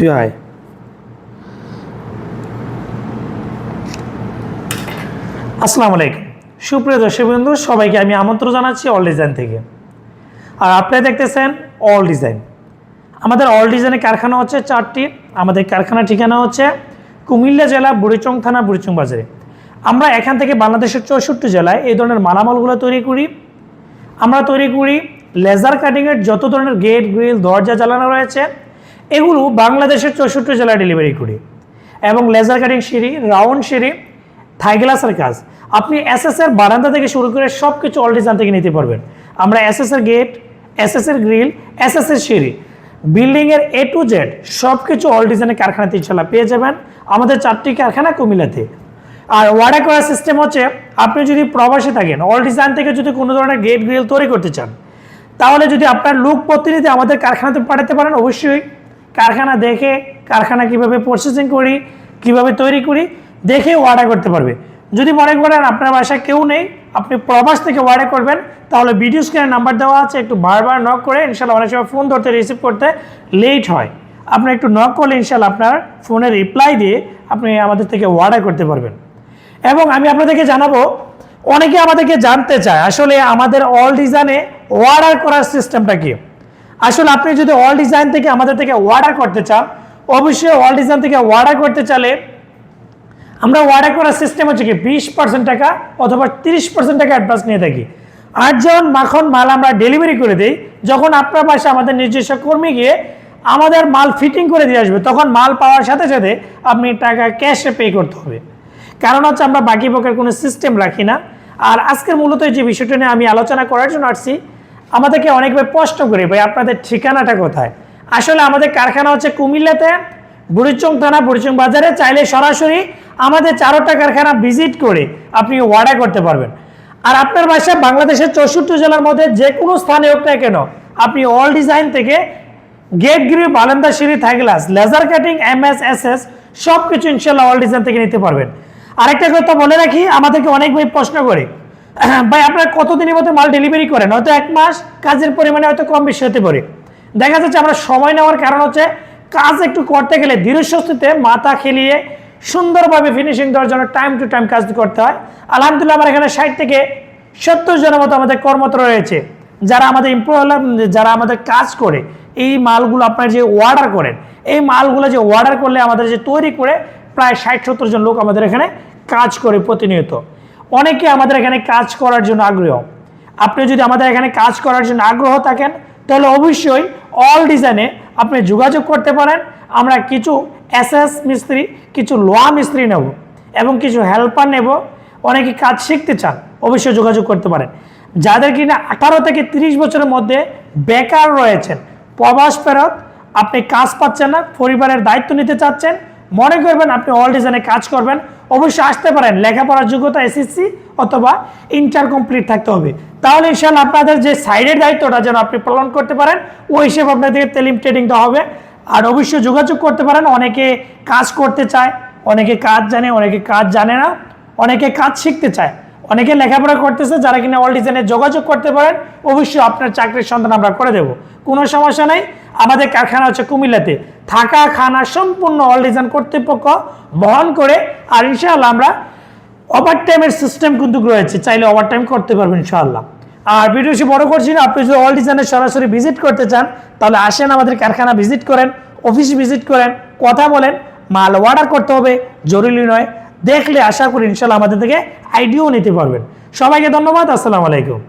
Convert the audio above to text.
তুই আয়। আসসালামু আলাইকুম। সুপ্রিয় দর্শক বন্ধু সবাইকে আমি আমন্ত্রণ জানাচ্ছি অল ডিজাইন থেকে। আর আপনারা দেখতেছেন অল ডিজাইন আমাদের অল ডিজাইনের কারখানা হচ্ছে চারটি। আমাদের কারখানার ঠিকানা হচ্ছে কুমিল্লা জেলা, বুড়িচং থানা, বুড়িচং বাজারে। আমরা এখান থেকে বাংলাদেশের চৌষট্টি জেলায় এই ধরনের মালামালগুলো তৈরি করি। আমরা তৈরি করি লেজার কাটিংয়ের যত ধরনের গেট গ্রিল দরজা, জ্বালানো রয়েছে। এগুলো বাংলাদেশের চৌষট্টি জেলায় ডেলিভারি করি। এবং লেজার কাটিং সিঁড়ি রাউন্ড সিঁড়ি থাই গ্লাসের কাজ। আপনি এস এর বারান্দা থেকে শুরু করে সব কিছু অল ডিজাইন থেকে নিতে পারবেন। আমরা এস এর গেট এস এর গ্রিল এস এর সিঁড়ি। বিল্ডিংয়ের এ টু জেড সব কিছু অল ডিজাইনের কারখানাতে ইনশাল্লাহ পেয়ে যাবেন। আমাদের চারটি কারখানা কুমিল্লাতে। আর ওয়ার্ডার করার সিস্টেম হচ্ছে, আপনি যদি প্রবাসী থাকেন অল ডিজাইন থেকে যদি কোনো ধরনের গেট গ্রিল তৈরি করতে চান, তাহলে যদি আপনার লোক প্রতিনিধি আমাদের কারখানাতে পাঠাতে পারেন, অবশ্যই কারখানা দেখে কারখানা কীভাবে প্রসেসিং করি, কীভাবে তৈরি করি, দেখে অর্ডার করতে পারবে। যদি মনে করেন আপনার বাসায় কেউ নেই, আপনি প্রবাস থেকে অর্ডার করবেন, তাহলে ভিডিও স্ক্রিনের নাম্বার দেওয়া আছে, একটু বারবার নক করে ইনশাল্লাহ অনেক সময় ফোন ধরতে রিসিভ করতে লেট হয়। আপনি একটু নক করলে ইনশাল্লাহ আপনার ফোনে রিপ্লাই দিয়ে আপনি আমাদের থেকে অর্ডার করতে পারবেন। এবং আমি আপনাদেরকে জানাব, অনেকে আমাদেরকে জানতে চায়, আসলে আমাদের অল ডিজাইনে অর্ডার করার সিস্টেমটা কি? আসলে আপনি যদি অল ডিজাইন থেকে আমাদের থেকে অর্ডার করতে চান, অবশ্যই অল ডিজাইন থেকে অর্ডার করতে চালে আমরা অর্ডার করার সিস্টেম হচ্ছে কি, বিশ পার্সেন্ট টাকা অথবা তিরিশ পার্সেন্ট টাকা অ্যাডভান্স নিয়ে থাকি। আর যখন মাখন মাল আমরা ডেলিভারি করে দিই, যখন আপনার পাশে আমাদের নিজস্ব কর্মী গিয়ে আমাদের মাল ফিটিং করে দিয়ে আসবে, তখন মাল পাওয়ার সাথে সাথে আপনি টাকা ক্যাশে পে করতে হবে। কারণ হচ্ছে আমরা বাকি পকের কোনো সিস্টেম রাখি না। আর আজকের মূলত যে বিষয়টা নিয়ে আমি আলোচনা করার জন্য আসছি আমাদেরকে অনেকবার প্রশ্ন করি, ভাই, আপনাদের ঠিকানাটা কোথায়? আসলে আমাদের কারখানা হচ্ছে কুমিল্লাতে, বুড়িচং থানা, বুড়িচং বাজারে। চাইলে সরাসরি আমাদের চারোটা কারখানা ভিজিট করে আপনি অর্ডার করতে পারবেন। আর আপনার বাসা বাংলাদেশের চৌষট্টি জেলার মধ্যে যে কোনো স্থানে হোক না কেন, আপনি অল ডিজাইন থেকে গেট গ্রিল বারান্দা সিঁড়ি Thai glass laser cutting M S S S সব কিছু ইনশাল্লাহ অল ডিজাইন থেকে নিতে পারবেন। আরেকটা কথা বলে রাখি, আমাদেরকে অনেক ভাই প্রশ্ন করে ভাই, আপনারা কতদিনের মধ্যে মাল ডেলিভারি করেন? হয়তো এক মাস কাজের পরিমাণে হয়তো কম বেশি হতে পারে। দেখা যাচ্ছে আমরা সময় নেওয়ার কারণ হচ্ছে কাজ একটু করতে গেলে ধীরস্বস্তিতে মাথা খেলিয়ে সুন্দরভাবে ফিনিশিং দেওয়ার জন্য টাইম টু টাইম কাজ করতে হয়। আলহামদুলিল্লাহ, আমার এখানে ষাট থেকে সত্তর জনের মতো আমাদের কর্মরত রয়েছে। যারা আমাদের এমপ্লয় যারা আমাদের কাজ করে, এই মালগুলো আপনার যে অর্ডার করেন, এই মালগুলো যে অর্ডার করলে আমাদের যে তৈরি করে, প্রায় ষাট সত্তর জন লোক আমাদের এখানে কাজ করে প্রতিনিয়ত। অনেকে আমাদের এখানে কাজ করার জন্য আগ্রহ। আপনি যদি আমাদের এখানে কাজ করার জন্য আগ্রহ থাকেন, তাহলে অবশ্যই অল ডিজাইনে আপনি যোগাযোগ করতে পারেন। আমরা কিছু এস এস মিস্ত্রি, কিছু লোয়া মিস্ত্রি নেব এবং কিছু হেল্পার নেব। অনেকে কাজ শিখতে চান, অবশ্যই যোগাযোগ করতে পারেন। যাদের কিনা আঠারো থেকে তিরিশ বছরের মধ্যে বেকার রয়েছেন, প্রবাস ফেরত, আপনি কাজ পাচ্ছেন না, পরিবারের দায়িত্ব নিতে চাচ্ছেন, মনে করবেন আপনি অল ডিজাইনে কাজ করবেন। অবশ্যই আসতে পারেন। লেখাপড়ার যোগ্যতা এসএসসি অথবা ইন্টার কমপ্লিট থাকতে হবে। তাহলে ইনশাল্লাহ আপনাদের যে সাইডের দায়িত্বটা যেন আপনি পালন করতে পারেন, ওই হিসেবে আপনাদেরকে তেলিম ট্রেডিং দেওয়া হবে। আর অবশ্যই যোগাযোগ করতে পারেন। অনেকে কাজ করতে চায়, অনেকে কাজ জানে, অনেকে কাজ জানে না, অনেকে কাজ শিখতে চায়। অনেকে লেখাপড়া করতেছে, যারা কিনা অল ডিজাইনে যোগাযোগ করতে পারেন, অবশ্যই আপনার চাকরির সন্ধান আমরা করে দেব। কোনো সমস্যা নেই। আমাদের কারখানা হচ্ছে কুমিল্লাতে। থাকা খানা সম্পূর্ণ অল ডিজাইন কর্তৃপক্ষ বহন করে, আর ইনশাআল্লাহ আমরা ওভার টাইমের সিস্টেম কিন্তু রয়েছে, চাইলে ওভার টাইম করতে পারবেন ইনশাআল্লাহ। আর ভিডিও সে বড় করছি না, আপনি যদি অল ডিজাইনের সরাসরি ভিজিট করতে চান, তাহলে আসেন আমাদের কারখানা ভিজিট করেন অফিস ভিজিট করেন, কথা বলেন, মাল অর্ডার করতে হবে, জরুরি নয়। দেখলে আশা করি ইনশাল্লাহ আমাদের থেকে আইডিয়াও নিতে পারবেন। সবাইকে ধন্যবাদ, আসসালামু আলাইকুম।